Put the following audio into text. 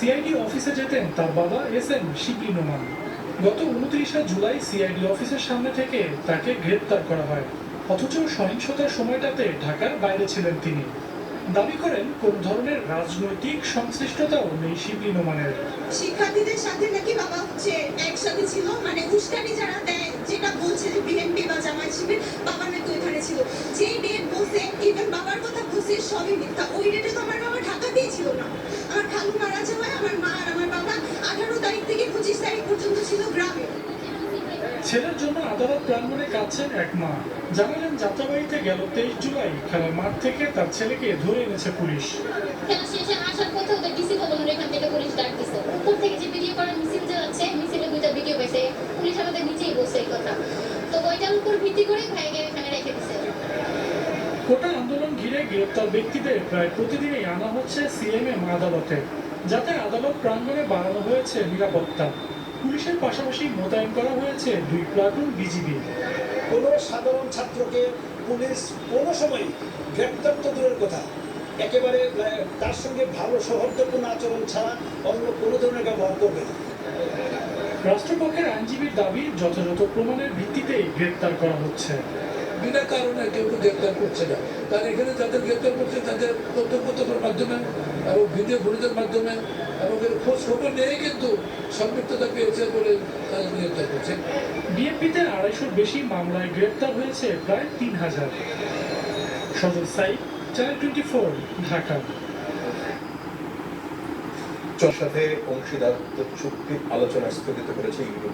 CID অফিসে যেতেন, তার বাবা এস এম শিবলি নোমান। গত উনত্রিশে জুলাই সিআইডি অফিসের সামনে থেকে তাকে গ্রেপ্তার করা হয়। অথচ সহিংসতার সময়টাতে ঢাকার বাইরে ছিলেন তিনি। দাবি করেন, কোন ধরনের রাজনৈতিক সংশ্লিষ্টতাও নেই শিবলি নোমানের। শিক্ষার্থীদের সাথে নাকি বাবা হচ্ছে একসাথে ছিল? মানে উস্কানি যারা দেয়, যেটা বলছে যে বিএনপি বা জামায়াত শিবির, বাবা নাকি ওইখানে ছিল? যেই ডেট বলছে ইভেন বাবার কথা বলছে, সবই মিথ্যা। ওই ডেটে তো আমার বাবা ঢাকাতেই ছিল না। ছেলের জন্য আদালত প্রাঙ্গণে কাঁদছেন এক মা। জানালেন যাত্রাবাড়িতে গেল তেইশ জুলাই। খেলার মাঠ থেকে তার ছেলেকে ধরে এনেছে পুলিশ। খেলা শেষে আসার পথে ওদের ডিসি ভবনের এখান থেকে পুলিশ ডাক দিছে উপর থেকে যে ভিডিও করার মিছিল যে যাচ্ছে মিছিলে দুইটা ভিডিও পেয়েছে পুলিশ আমাদের নিচেই বসে এই কথা। তো ওইটার উপর ভিত্তি করে ভাইকে এখানে রেখে দিছে? কোটা আন্দোলন ঘিরে গ্রেপ্তার ব্যক্তিদের প্রায় প্রতিদিনই আনা হচ্ছে সিএমএম আদালতে যাতে আদালত প্রাঙ্গণে বাড়ানো হয়েছে নিরাপত্তা। পুলিশের পাশাপাশি মোতায়েন করা হয়েছে দুই প্লাটুন বিজিবি। কোনো সাধারণ ছাত্রকে পুলিশ কোনো সময় গ্রেপ্তার তো দূরের কথা। একেবারে তার সঙ্গে ভালো সৌহার্দ্যপূর্ণ আচরণ ছাড়া অন্য কোনো ধরনের ব্যবহার করবে না। রাষ্ট্রপক্ষের আইনজীবীর দাবি যথাযথ প্রমাণের ভিত্তিতেই গ্রেপ্তার করা হচ্ছে। বিনা কারণে কেউ গ্রেপ্তার করছে না। কারণ এখানে যাদের গ্রেপ্তার করছে তাদের তথ্যপত্রের মাধ্যমে এবং ভিডিও ফুটেজের মাধ্যমে এবং এর খোঁজ খবর নিয়ে কিন্তু সম্পৃক্ততা পেয়েছে বলে তাদের গ্রেপ্তার করছে। বিএনপিতে আড়াইশোর বেশি মামলায় গ্রেপ্তার হয়েছে প্রায় তিন হাজার। Sajal Saeed channel twenty four Dhaka. সাথে অংশীদারত্ব চুক্তির আলোচনা স্থগিত করেছে ইউরোপ।